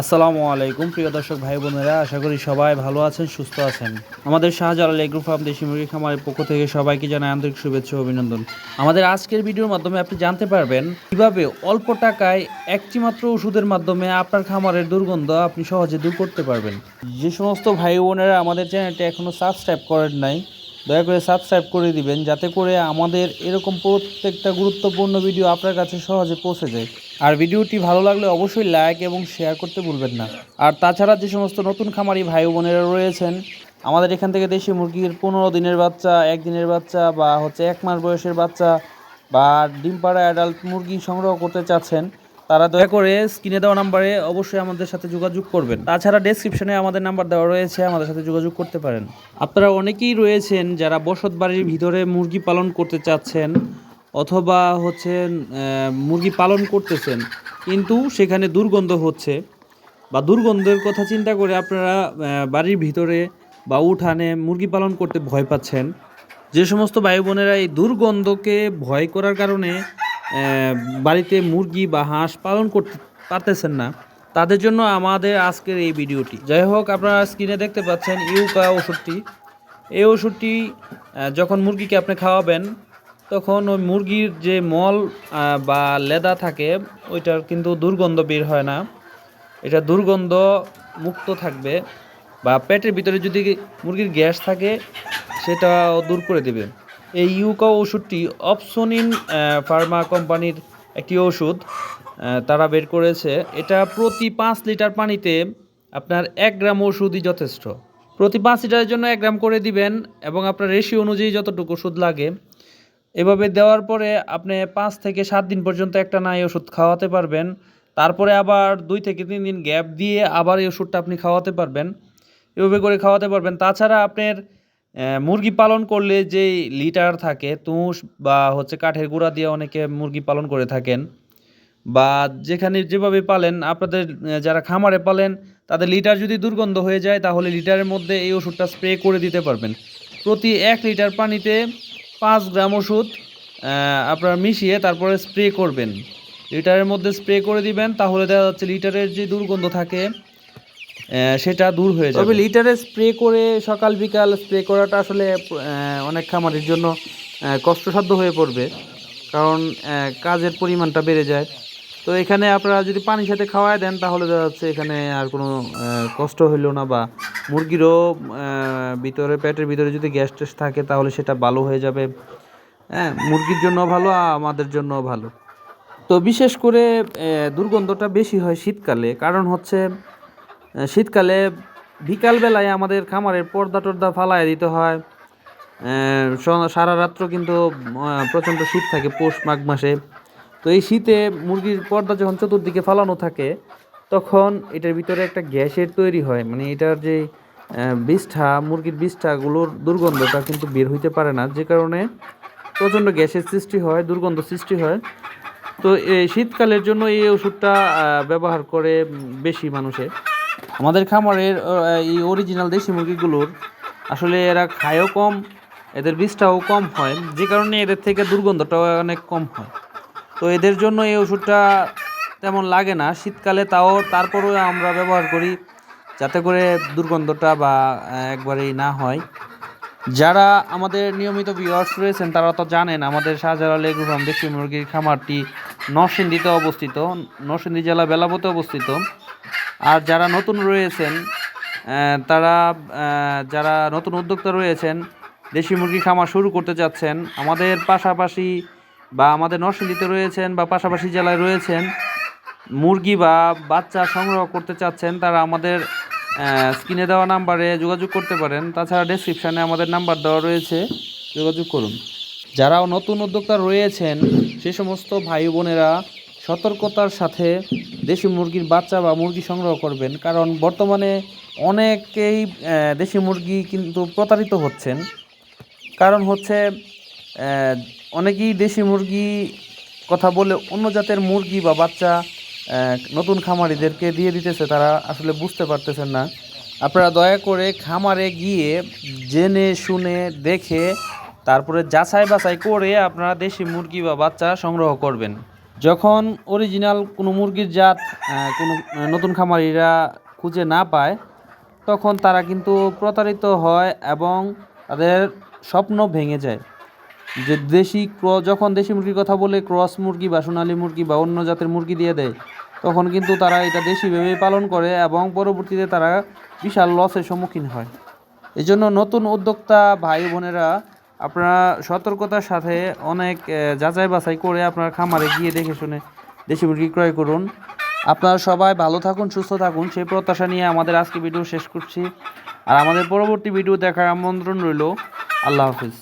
আসসালামু আলাইকুম, প্রিয় দর্শক ভাই বোনেরা, আশা করি সবাই ভালো আছেন, সুস্থ আছেন। আমাদের শাহজালাল এগ্রো ফার্ম দেশি মুরগি খামারের পক্ষ থেকে সবাইকে জানাই আন্তরিক শুভেচ্ছা অভিনন্দন। আমাদের আজকের ভিডিওর মাধ্যমে আপনি জানতে পারবেন কীভাবে অল্প টাকায় একটি মাত্র ওষুধের মাধ্যমে আপনার খামারের দুর্গন্ধ আপনি সহজে দূর করতে পারবেন। যে সমস্ত ভাই বোনেরা আমাদের চ্যানেলটি এখনও সাবস্ক্রাইব করেন নাই দয়া করে সাবস্ক্রাইব করে দিবেন, যাতে করে আমাদের এরকম প্রত্যেকটা গুরুত্বপূর্ণ ভিডিও আপনার কাছে সহজে পৌঁছে যায়। আর ভিডিওটি ভালো লাগলে অবশ্যই লাইক এবং শেয়ার করতে ভুলবেন না। আর তাছাড়া যে সমস্ত নতুন খামারি ভাই বোনেরা রয়েছেন, আমাদের এখান থেকে দেশি মুরগির পনেরো দিনের বাচ্চা, একদিনের বাচ্চা বা হচ্ছে এক মাস বয়সের বাচ্চা বা ডিম পাড়া অ্যাডাল্ট মুরগি সংগ্রহ করতে চাচ্ছেন তারা দয়া করে স্ক্রিনে দেওয়া নাম্বারে অবশ্যই আমাদের সাথে যোগাযোগ করবেন। তাছাড়া ডেসক্রিপশনে আমাদের নাম্বার দেওয়া রয়েছে, আমাদের সাথে যোগাযোগ করতে পারেন। আপনারা অনেকেই রয়েছেন যারা বসত বাড়ির ভিতরে মুরগি পালন করতে চাচ্ছেন অথবা হচ্ছে মুরগি পালন করতেছেন। কিন্তু সেখানে দুর্গন্ধ হচ্ছে বা দুর্গন্ধের কথা চিন্তা করে আপনারা বাড়ির ভিতরে বা উঠানে মুরগি পালন করতে ভয় পাচ্ছেন। যে সমস্ত ভাই বোনেরা এই দুর্গন্ধকে ভয় করার কারণে বাড়িতে মুরগি বা হাঁস পালন করতে পারতেছেন না। তাদের জন্য আমাদের আজকের এই ভিডিওটি। যাই হোক, আপনারা স্ক্রিনে দেখতে পাচ্ছেন ইউকা ওষুধটি। এই ওষুধটি যখন মুরগিকে আপনি খাওয়াবেন, তখন ওই মুরগির যে মল বা লেদা থাকে, ওইটার কিন্তু দুর্গন্ধ বের হয় না। এটা দুর্গন্ধ মুক্ত থাকবে বা পেটের ভিতরে যদি মুরগির গ্যাস থাকে সেটা দূর করে দেবে। এই ইউকা ওষুধটি অপসোনিন ফার্মা কোম্পানির একটি ওষুধ তারা বের করেছে। এটা প্রতি পাঁচ লিটার পানিতে আপনার এক গ্রাম ওষুধই যথেষ্ট। প্রতি পাঁচ লিটারের জন্য এক গ্রাম করে দিবেন এবং আপনার রেশিও অনুযায়ী যতটুকু ওষুধ লাগে। এভাবে দেওয়ার পরে আপনি পাঁচ থেকে সাত দিন পর্যন্ত একটা না এই ওষুধ খাওয়াতে পারবেন। তারপরে আবার দুই থেকে তিন দিন গ্যাপ দিয়ে আবার এই ওষুধটা আপনি খাওয়াতে পারবেন। এভাবে করে খাওয়াতে পারবেন। তাছাড়া আপনার মুরগি পালন করলে যে লিটার থাকে, তুষ বা হচ্ছে কাঠের গুঁড়া দিয়ে অনেকে মুরগি পালন করে থাকেন বা যেখানে যেভাবে পালেন, আপনাদের যারা খামারে পালেন, তাদের লিটার যদি দুর্গন্ধ হয়ে যায়, তাহলে লিটারের মধ্যে এই ওষুধটা স্প্রে করে দিতে পারবেন। প্রতি এক লিটার পানিতে পাঁচ গ্রাম ওষুধ আপনার মিশিয়ে তারপরে স্প্রে করবেন। লিটারের মধ্যে স্প্রে করে দিবেন, তাহলে দেখা যাচ্ছে লিটারের যে দুর্গন্ধ থাকে সেটা দূর হয়ে যাবে। লিটারে স্প্রে করে সকাল, বিকাল স্প্রে করাটা আসলে অনেক খামারের জন্য কষ্টসাধ্য হয়ে পড়বে। কারণ কাজের পরিমাণটা বেড়ে যায়। তো এখানে আপনারা যদি পানির সাথে খাওয়ায় দেন, তাহলে দেখা যাচ্ছে এখানে আর কোনো কষ্ট হইল না বা মুরগিরও ভিতরে, পেটের ভিতরে যদি গ্যাস ট্যাস থাকে, তাহলে সেটা ভালো হয়ে যাবে। হ্যাঁ মুরগির জন্য ভালো আমাদের জন্য ভালো। তো বিশেষ করে দুর্গন্ধটা বেশি হয় শীতকালে। কারণ হচ্ছে শীতকালে বিকালবেলায় আমাদের খামারের পর্দা টর্দা ফালায় দিতে হয়। সারা রাত্র কিন্তু প্রচণ্ড শীত থাকে পৌষ মাঘ মাসে। তো এই শীতে মুরগির পর্দা যখন চতুর্দিকে ফালানো থাকে, তখন এটার ভিতরে একটা গ্যাসের তৈরি হয়। মানে এটার যে বিষ্ঠা, মুরগির বিষ্ঠাগুলোর দুর্গন্ধটা কিন্তু বের হইতে পারে না। যে কারণে প্রচণ্ড গ্যাসের সৃষ্টি হয়, দুর্গন্ধ সৃষ্টি হয়। তো এই শীতকালের জন্য এই ওষুধটা ব্যবহার করে বেশি মানুষে। আমাদের খামারের এই অরিজিনাল দেশি মুরগিগুলোর আসলে এরা খায়ও কম, এদের বীজটাও কম হয়, যে কারণে এদের থেকে দুর্গন্ধটাও অনেক কম হয়। তো এদের জন্য এই ওষুধটা তেমন লাগে না, শীতকালে তাও তারপরেও আমরা ব্যবহার করি, যাতে করে দুর্গন্ধটা বা একবারেই না হয়। যারা আমাদের নিয়মিত ভিউয়ার্স রয়েছেন, তারা তো জানেন, আমাদের শাহজালাল এগ্রো ফার্ম দেশি মুরগির খামারটি নরসিংদীতে অবস্থিত, নরসিংদী জেলা বেলাবতে অবস্থিত। আর যারা নতুন রয়েছেন তারা যারা নতুন উদ্যোক্তা রয়েছেন, দেশি মুরগি খামার শুরু করতে চাচ্ছেন, আমাদের পাশাপাশি বা আমাদের নরসিংদীতে রয়েছেন বা পাশাপাশি জেলায় রয়েছেন মুরগি বা বাচ্চা সংগ্রহ করতে চাচ্ছেন, তারা আমাদের স্ক্রিনে দেওয়া নাম্বারে যোগাযোগ করতে পারেন। তাছাড়া ডেসক্রিপশানে আমাদের নাম্বার দেওয়া রয়েছে, যোগাযোগ করুন। যারাও নতুন উদ্যোক্তা রয়েছেন, সে সমস্ত ভাই বোনেরা সতর্কতার সাথে দেশি মুরগির বাচ্চা বা মুরগি সংগ্রহ করবেন। কারণ বর্তমানে অনেকেই দেশি মুরগি কিন্তু প্রতারিত হচ্ছেন। কারণ হচ্ছে অনেকেই দেশি মুরগি কথা বলে অন্য জাতের মুরগি বা বাচ্চা নতুন খামারিদেরকে দিয়ে দিতেছে, তারা আসলে বুঝতে পারতেছেন না। আপনারা দয়া করে খামারে গিয়ে জেনে শুনে দেখে তারপরে যাচাই বাছাই করে আপনারা দেশি মুরগি বা বাচ্চা সংগ্রহ করবেন। যখন অরিজিনাল কোনো মুরগির জাত কোনো নতুন খামারিরা খুঁজে না পায়, তখন তারা কিন্তু প্রতারিত হয় এবং তাদের স্বপ্ন ভেঙে যায়। যে দেশি ক্র- যখন দেশি মুরগির কথা বলে ক্রস মুরগি বা সোনালী মুরগি বা অন্য জাতের মুরগি দিয়ে দেয়, তখন কিন্তু তারা এটা দেশি ভেবেই পালন করে এবং পরবর্তীতে তারা বিশাল লসের সম্মুখীন হয়। এই জন্য নতুন উদ্যোক্তা ভাই বোনেরা আপনারা সতর্কতার সাথে অনেক যাচাই বাছাই করে আপনার খামারে গিয়ে দেখে শুনে দেশি মুরগি ক্রয় করুন। আপনারা সবাই ভালো থাকুন, সুস্থ থাকুন, সেই প্রত্যাশা নিয়ে আমাদের আজকে ভিডিও শেষ করছি। আর আমাদের পরবর্তী ভিডিও দেখার আমন্ত্রণ রইল। আল্লাহ হাফিজ।